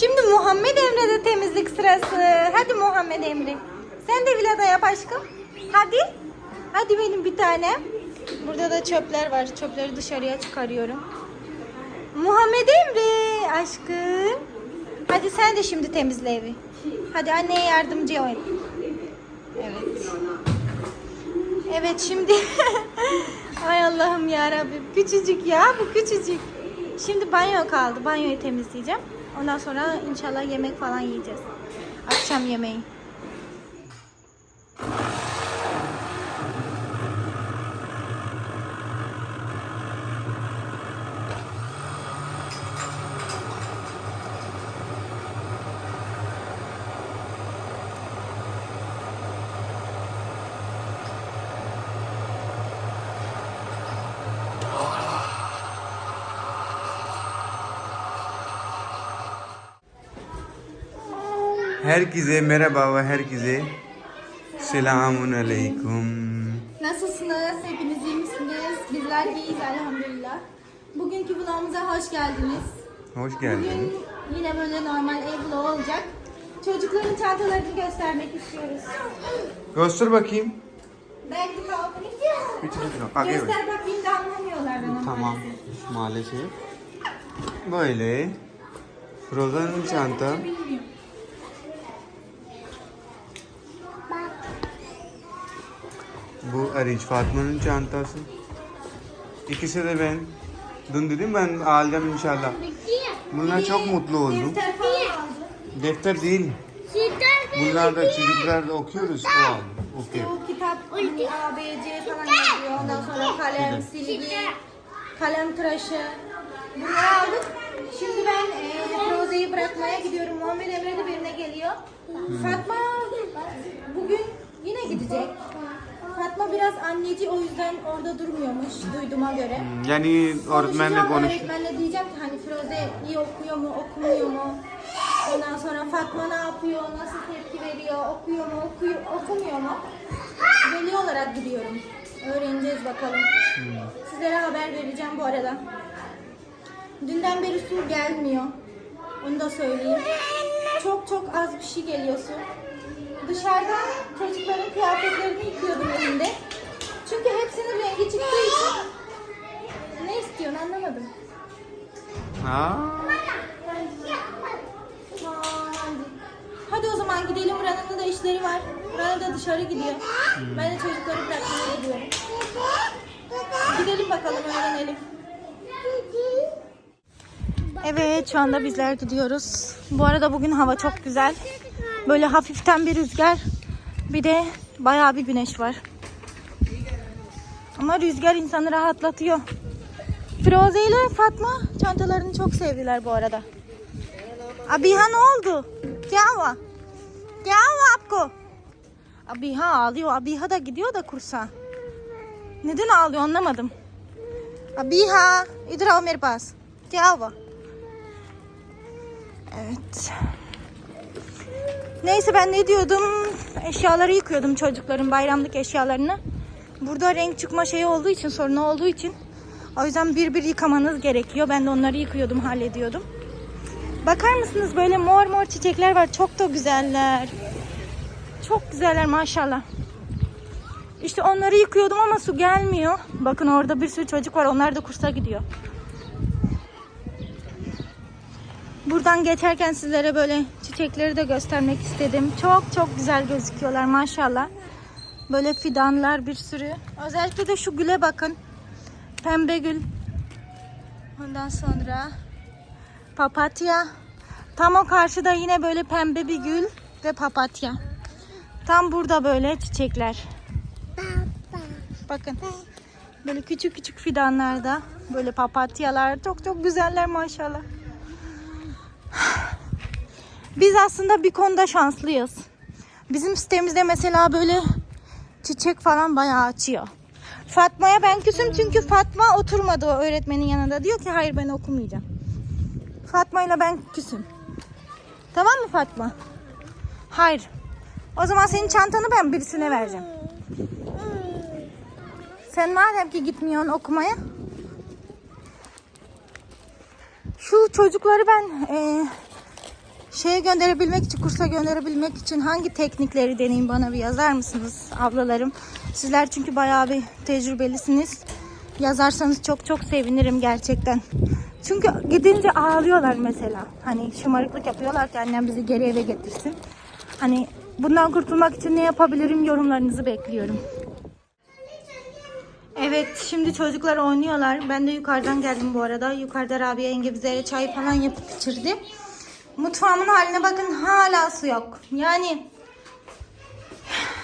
Şimdi Muhammed Emre'de temizlik sırası. Hadi Muhammed Emre. Sen de vilada yap aşkım. Hadi. Hadi benim bir tane. Burada da çöpler var. Çöpleri dışarıya çıkarıyorum. Muhammed Emre aşkım. Hadi sen de şimdi temizle evi. Hadi anneye yardımcı ol. Evet. Evet şimdi. Ay Allah'ım ya Rabbim. Küçücük ya bu küçücük. Şimdi banyo kaldı. Banyoyu temizleyeceğim. Ondan sonra inşallah yemek falan yiyeceğiz. Akşam yemeği. Herkese merhaba ve herkese selamun aleyküm. Nasılsınız? Hepiniz iyi misiniz? Bizler iyiyiz elhamdülillah. Bugünkü vlogumuza hoş geldiniz. Hoş Bugün geldin. yine böyle normal ev vlogu olacak. Çocukların çantalarını göstermek istiyoruz. Göster bakayım. Ben de. Bir çocuk. Bak, evet. Göster bakayım da anlamıyorlar bana Tamam. maalesef. Maalesef. Böyle. Frozen çanta. Bu Ariç Fatma'nın çantası. İkisi de ben. Dün dedim ben alacağım inşallah. Bunlar çok mutlu oldu. Defter değil. Bunlar da çocuklar da okuyoruz. O aldı. Okuyor. Bu kitap A, B, C falan yazıyor. Ondan sonra kalem, silgi, kalem tıraşı. Bunları aldık. Şimdi ben e, Roze'yi bırakmaya gidiyorum. Muhammed Emre de benimle geliyor. Fatma bugün yine gidecek. Biraz anneci o yüzden orada durmuyormuş duyduğuma göre. Yani öğretmenle Konuşacağım, konuş. Öğretmenle diyeceğim ki hani Firoze iyi okuyor mu, okumuyor mu? Ondan sonra Fatma ne yapıyor, nasıl tepki veriyor, okuyor mu, okuyor, okumuyor mu? Veli olarak gidiyorum. Öğreneceğiz bakalım. Sizlere haber vereceğim bu arada. Dünden beri su gelmiyor. Onu da söyleyeyim. Çok çok az bir şey geliyor su. Dışarıda çocukların kıyafetlerini yıkıyordum elimde. Çünkü hepsinin rengi çıktığı için ne istiyorsun anlamadım. Ha? Hadi. O zaman gidelim. Rana'nın da işleri var. Rana da dışarı gidiyor. Ben de çocukları bırakmaya gidiyorum. Gidelim bakalım öğrenelim. Evet şu anda bizler gidiyoruz. Bu arada bugün hava çok güzel. Böyle hafiften bir rüzgar. Bir de bayağı bir güneş var. Ama rüzgar insanı rahatlatıyor. Firoze ile Fatma çantalarını çok sevdiler bu arada. Abiha ne oldu? Cava. Cava apko. Abiha ağlıyor. Abiha da gidiyor da kursa. Neden ağlıyor anlamadım. Abiha. İdra Ömer Bas. Evet. Neyse ben ne diyordum? Eşyaları yıkıyordum çocukların bayramlık eşyalarını. Burada renk çıkma şeyi olduğu için, sorunu olduğu için o yüzden bir bir yıkamanız gerekiyor. Ben de onları yıkıyordum, hallediyordum. Bakar mısınız böyle mor mor çiçekler var. Çok da güzeller. Çok güzeller maşallah. İşte onları yıkıyordum ama su gelmiyor. Bakın orada bir sürü çocuk var. Onlar da kursa gidiyor. Buradan geçerken sizlere böyle çiçekleri de göstermek istedim. Çok çok güzel gözüküyorlar maşallah. Böyle fidanlar bir sürü. Özellikle de şu güle bakın. Pembe gül. Ondan sonra papatya. Tam o karşıda yine böyle pembe bir gül ve papatya. Tam burada böyle çiçekler. Bakın. Böyle küçük küçük fidanlarda böyle papatyalar çok çok güzeller maşallah. Biz aslında bir konuda şanslıyız. Bizim sitemizde mesela böyle çiçek falan bayağı açıyor. Fatma'ya ben küsüm çünkü Fatma oturmadı o öğretmenin yanında. Diyor ki hayır ben okumayacağım. Fatma ile ben küsüm. Tamam mı Fatma? Hayır. O zaman senin çantanı ben birisine vereceğim. Sen madem ki gitmiyorsun okumaya. Şu çocukları ben e, şeye gönderebilmek için, kursa gönderebilmek için hangi teknikleri deneyim bana bir yazar mısınız ablalarım? Sizler çünkü bayağı bir tecrübelisiniz. Yazarsanız çok çok sevinirim gerçekten. Çünkü gidince ağlıyorlar mesela. Hani şımarıklık yapıyorlar ki annem bizi geri eve getirsin. Hani bundan kurtulmak için ne yapabilirim yorumlarınızı bekliyorum. Evet şimdi çocuklar oynuyorlar. Ben de yukarıdan geldim bu arada. Yukarıda Rabia yenge bize çay falan yapıp içirdi. Mutfağımın haline bakın hala su yok. Yani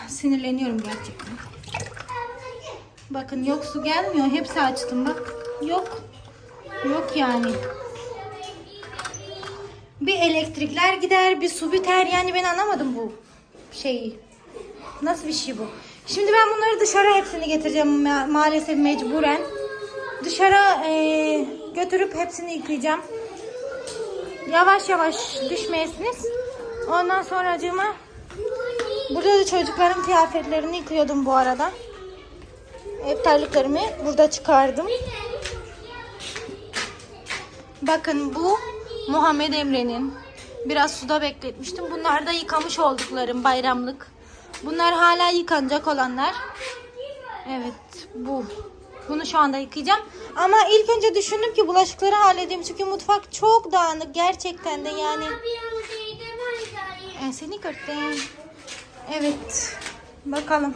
sinirleniyorum gerçekten. Bakın yok su gelmiyor. Hepsi açtım bak. Yok. Yok yani. Bir elektrikler gider, bir su biter. Yani ben anlamadım bu şeyi. Nasıl bir şey bu? Şimdi ben bunları dışarı hepsini getireceğim ma- maalesef mecburen. Dışarı eee, götürüp hepsini yıkayacağım. Yavaş yavaş düşmeyesiniz. Ondan sonracığıma burada da çocukların kıyafetlerini yıkıyordum bu arada. Ev burada çıkardım. Bakın bu Muhammed Emre'nin. Biraz suda bekletmiştim. Bunlar da yıkamış olduklarım bayramlık. Bunlar hala yıkanacak olanlar. Evet bu. Bunu şu anda yıkayacağım. Ama ilk önce düşündüm ki bulaşıkları halledeyim. Çünkü mutfak çok dağınık gerçekten de yani. E, seni kırdım. Evet. Bakalım.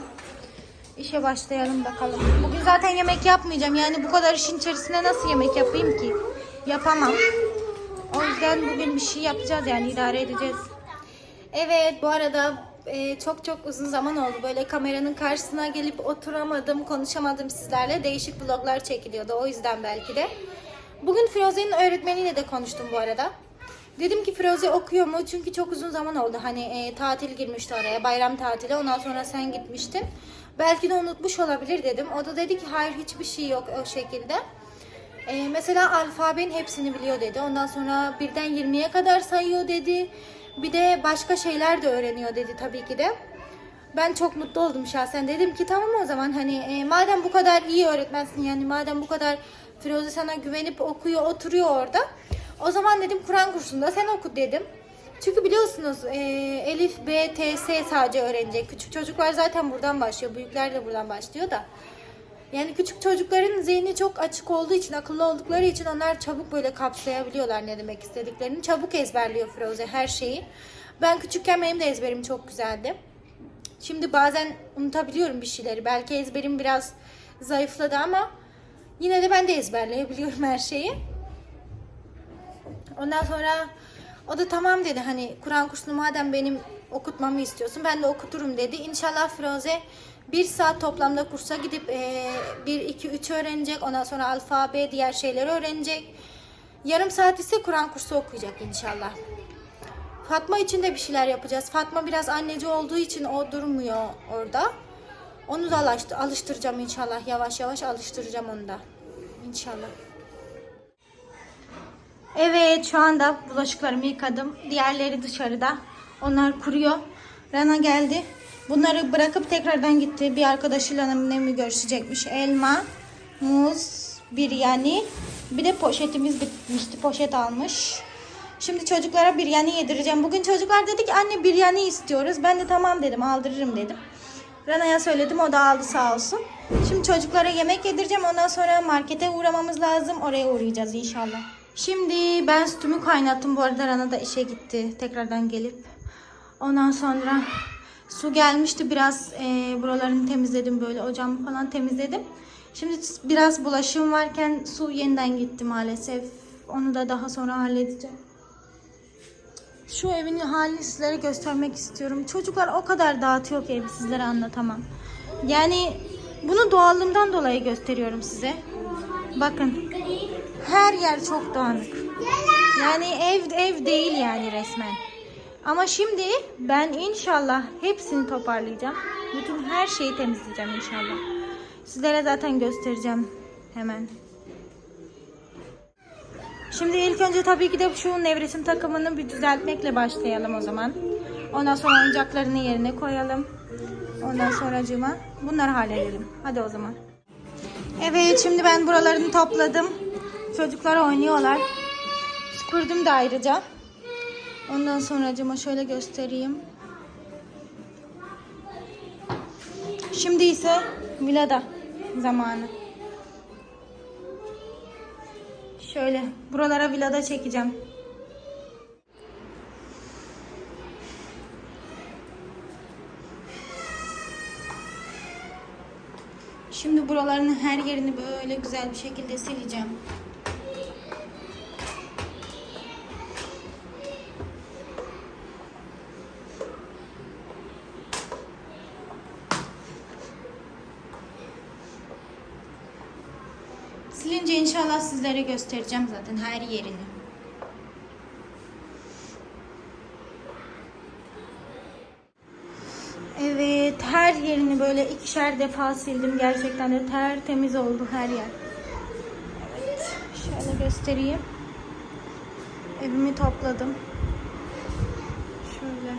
İşe başlayalım bakalım. Bugün zaten yemek yapmayacağım. Yani bu kadar işin içerisinde nasıl yemek yapayım ki? Yapamam. O yüzden bugün bir şey yapacağız yani idare edeceğiz. Evet bu arada e, çok çok uzun zaman oldu. Böyle kameranın karşısına gelip oturamadım, konuşamadım sizlerle. Değişik vloglar çekiliyordu o yüzden belki de. Bugün Firuze'nin öğretmeniyle de konuştum bu arada. Dedim ki Firuze okuyor mu? Çünkü çok uzun zaman oldu. Hani e, tatil girmişti araya, bayram tatili. Ondan sonra sen gitmiştin. Belki de unutmuş olabilir dedim. O da dedi ki hayır hiçbir şey yok o şekilde. Ee, mesela alfabenin hepsini biliyor dedi. Ondan sonra birden 20'ye kadar sayıyor dedi. Bir de başka şeyler de öğreniyor dedi tabii ki de. Ben çok mutlu oldum şahsen. Dedim ki tamam o zaman hani e, madem bu kadar iyi öğretmensin yani madem bu kadar Firuze sana güvenip okuyor oturuyor orada. O zaman dedim Kur'an kursunda sen oku dedim. Çünkü biliyorsunuz e, Elif, B, T, S sadece öğrenecek. Küçük çocuklar zaten buradan başlıyor. Büyükler de buradan başlıyor da. Yani küçük çocukların zihni çok açık olduğu için, akıllı oldukları için onlar çabuk böyle kapsayabiliyorlar ne demek istediklerini. Çabuk ezberliyor Firuze her şeyi. Ben küçükken benim de ezberim çok güzeldi. Şimdi bazen unutabiliyorum bir şeyleri. Belki ezberim biraz zayıfladı ama yine de ben de ezberleyebiliyorum her şeyi. Ondan sonra o da tamam dedi hani Kur'an kursunu madem benim okutmamı istiyorsun ben de okuturum dedi. İnşallah Firuze bir saat toplamda kursa gidip 1, 2, 3 öğrenecek. Ondan sonra alfabe diğer şeyleri öğrenecek. Yarım saat ise Kur'an kursu okuyacak inşallah. Fatma için de bir şeyler yapacağız. Fatma biraz anneci olduğu için o durmuyor orada. Onu da alıştı- alıştıracağım inşallah. Yavaş yavaş alıştıracağım onu da. İnşallah. Evet şu anda bulaşıklarımı yıkadım. Diğerleri dışarıda. Onlar kuruyor. Rana geldi. Bunları bırakıp tekrardan gitti. Bir arkadaşıyla annemle görüşecekmiş. Elma, muz, biryani. Bir de poşetimiz bitmişti. Poşet almış. Şimdi çocuklara biryani yedireceğim. Bugün çocuklar dedi ki anne biryani istiyoruz. Ben de tamam dedim aldırırım dedim. Rana'ya söyledim o da aldı sağ olsun. Şimdi çocuklara yemek yedireceğim. Ondan sonra markete uğramamız lazım. Oraya uğrayacağız inşallah. Şimdi ben sütümü kaynattım. Bu arada Rana da işe gitti. Tekrardan gelip. Ondan sonra su gelmişti. Biraz e, buralarını temizledim böyle. Ocağımı falan temizledim. Şimdi biraz bulaşığım varken su yeniden gitti maalesef. Onu da daha sonra halledeceğim. Şu evin halini sizlere göstermek istiyorum. Çocuklar o kadar dağıtıyor ki evi sizlere anlatamam. Yani bunu doğallığımdan dolayı gösteriyorum size. Bakın. Her yer çok dağınık. Yani ev ev değil yani resmen. Ama şimdi ben inşallah hepsini toparlayacağım. Bütün her şeyi temizleyeceğim inşallah. Sizlere zaten göstereceğim hemen. Şimdi ilk önce tabii ki de şu nevresim takımını bir düzeltmekle başlayalım o zaman. Ondan sonra oyuncaklarını yerine koyalım. Ondan sonracığıma bunları halledelim. Hadi o zaman. Evet şimdi ben buralarını topladım. Çocuklar oynuyorlar. Süpürdüm de ayrıca. Ondan sonra acıma şöyle göstereyim. Şimdi ise Milada zamanı. Şöyle buralara villada çekeceğim. Şimdi buraların her yerini böyle güzel bir şekilde sileceğim. Silince inşallah sizlere göstereceğim zaten her yerini. Evet, her yerini böyle ikişer defa sildim. Gerçekten de tertemiz oldu her yer. Evet, şöyle göstereyim. Evimi topladım. Şöyle.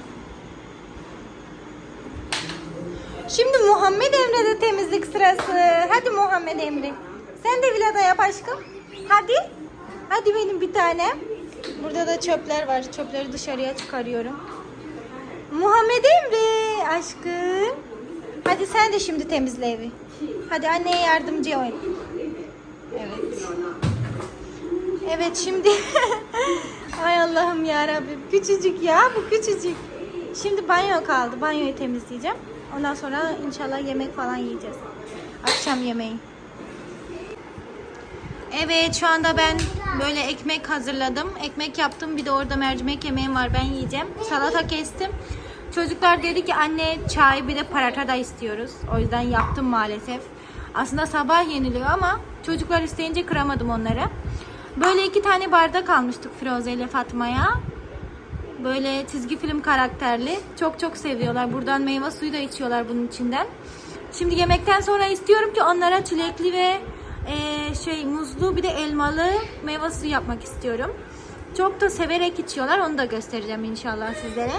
Şimdi Muhammed Emre'de temizlik sırası. Hadi Muhammed Emre. Sen de villada yap aşkım. Hadi. Hadi benim bir tanem. Burada da çöpler var. Çöpleri dışarıya çıkarıyorum. Muhammed Emre aşkım. Hadi sen de şimdi temizle evi. Hadi anneye yardımcı ol. Evet. Evet şimdi. Ay Allah'ım ya Rabbim. Küçücük ya bu küçücük. Şimdi banyo kaldı. Banyoyu temizleyeceğim. Ondan sonra inşallah yemek falan yiyeceğiz. Akşam yemeği. Evet şu anda ben böyle ekmek hazırladım. Ekmek yaptım. Bir de orada mercimek yemeğim var. Ben yiyeceğim. Salata kestim. Çocuklar dedi ki anne çay bir de paratha da istiyoruz. O yüzden yaptım maalesef. Aslında sabah yeniliyor ama çocuklar isteyince kıramadım onları. Böyle iki tane bardak almıştık Firoze ile Fatma'ya. Böyle çizgi film karakterli. Çok çok seviyorlar. Buradan meyve suyu da içiyorlar bunun içinden. Şimdi yemekten sonra istiyorum ki onlara çilekli ve eee, şey muzlu bir de elmalı meyve suyu yapmak istiyorum. Çok da severek içiyorlar. Onu da göstereceğim inşallah sizlere.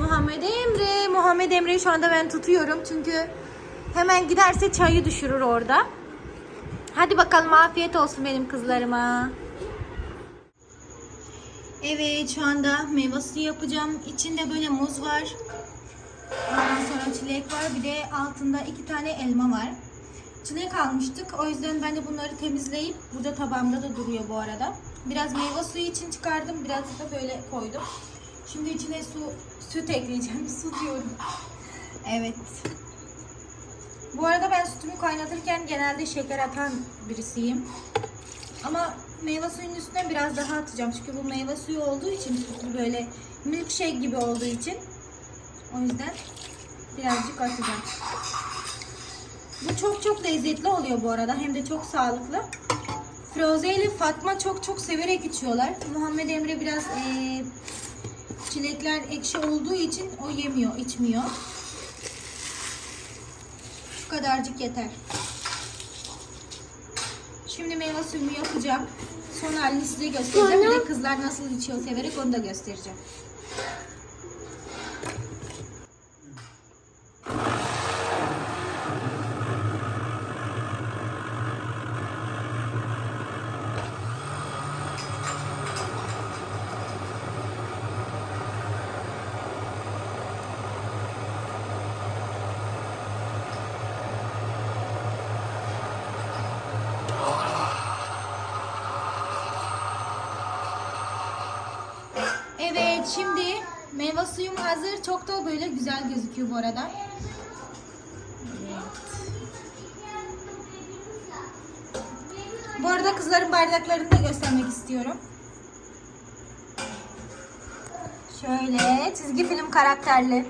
Muhammed Emre. Muhammed Emre'yi şu anda ben tutuyorum. Çünkü hemen giderse çayı düşürür orada. Hadi bakalım afiyet olsun benim kızlarıma. Evet şu anda meyve suyu yapacağım. İçinde böyle muz var. Ondan sonra çilek var. Bir de altında iki tane elma var. Çilek almıştık. O yüzden ben de bunları temizleyip burada tabağımda da duruyor bu arada. Biraz meyve suyu için çıkardım. Biraz da böyle koydum. Şimdi içine su süt ekleyeceğim. Su diyorum. Evet. Bu arada ben sütümü kaynatırken genelde şeker atan birisiyim. Ama meyve suyunun üstüne biraz daha atacağım. Çünkü bu meyve suyu olduğu için sütlü böyle milkshake gibi olduğu için. O yüzden birazcık atacağım. Bu çok çok lezzetli oluyor bu arada. Hem de çok sağlıklı. Firoze ile Fatma çok çok severek içiyorlar. Muhammed Emre biraz eee, çilekler ekşi olduğu için o yemiyor, içmiyor. Şu kadarcık yeter. Şimdi meyve suyumu yapacağım. Son halini size göstereceğim. Bir de kızlar nasıl içiyor severek onu da göstereceğim. Şimdi meyve suyum hazır. Çok da böyle güzel gözüküyor bu arada. Bu arada kızların bardaklarını da göstermek istiyorum. Şöyle çizgi film karakterli.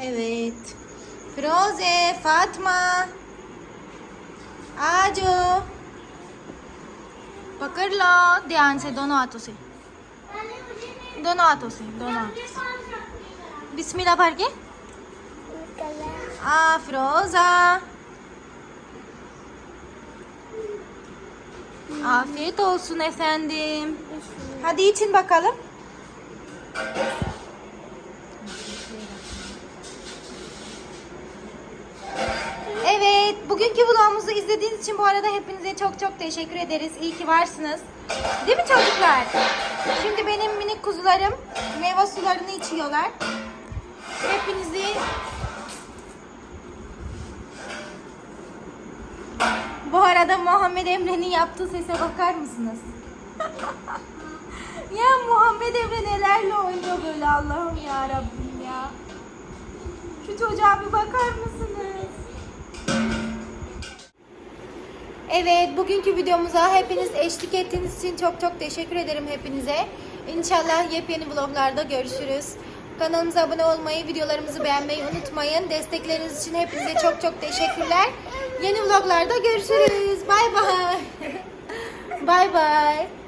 Evet. Firoze, Fatma. आजो पकड़ लो ध्यान से दोनों हाथों से दोनों हाथों से दोनों हाथों से बिस्मिल्लाह भर के afroza Afiyet olsun efendim. Hadi için bakalım. Bugünkü vlogumuzu izlediğiniz için bu arada hepinize çok çok teşekkür ederiz. İyi ki varsınız. Değil mi çocuklar? Şimdi benim minik kuzularım meyve sularını içiyorlar. Hepinizi Bu arada Muhammed Emre'nin yaptığı sese bakar mısınız? ya Muhammed Emre nelerle oynuyor böyle Allah'ım ya Rabbim ya. Şu çocuğa bir bakar mısınız? Evet, bugünkü videomuza hepiniz eşlik ettiğiniz için çok çok teşekkür ederim hepinize. İnşallah yepyeni vloglarda görüşürüz. Kanalımıza abone olmayı, videolarımızı beğenmeyi unutmayın. Destekleriniz için hepinize çok çok teşekkürler. Yeni vloglarda görüşürüz. Bay bay. bay bay.